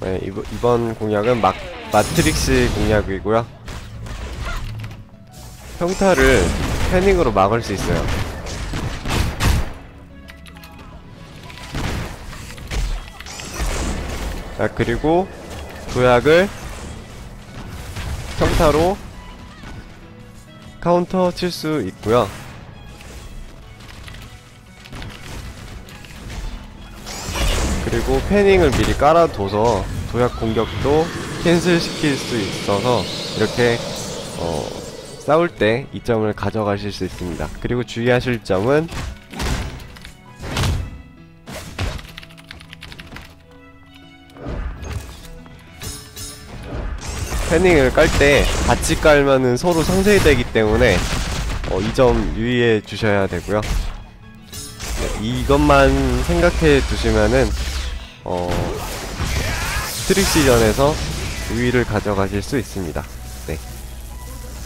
네, 이번, 이번 공략은 막, 마트릭스 공략이고요. 평타를 패닝으로 막을 수 있어요. 자, 그리고 도약을 평타로 카운터 칠 수 있고요. 그리고 패닝을 미리 깔아둬서 도약 공격도 캔슬 시킬 수 있어서 이렇게 어, 싸울 때 이점을 가져가실 수 있습니다. 그리고 주의하실 점은 패닝을 깔 때 같이 깔면은 서로 상쇄되기 때문에 어, 이 점 유의해 주셔야 되고요. 네, 이것만 생각해 두시면은 어, 스트릭 시전에서 우위를 가져가실 수 있습니다. 네.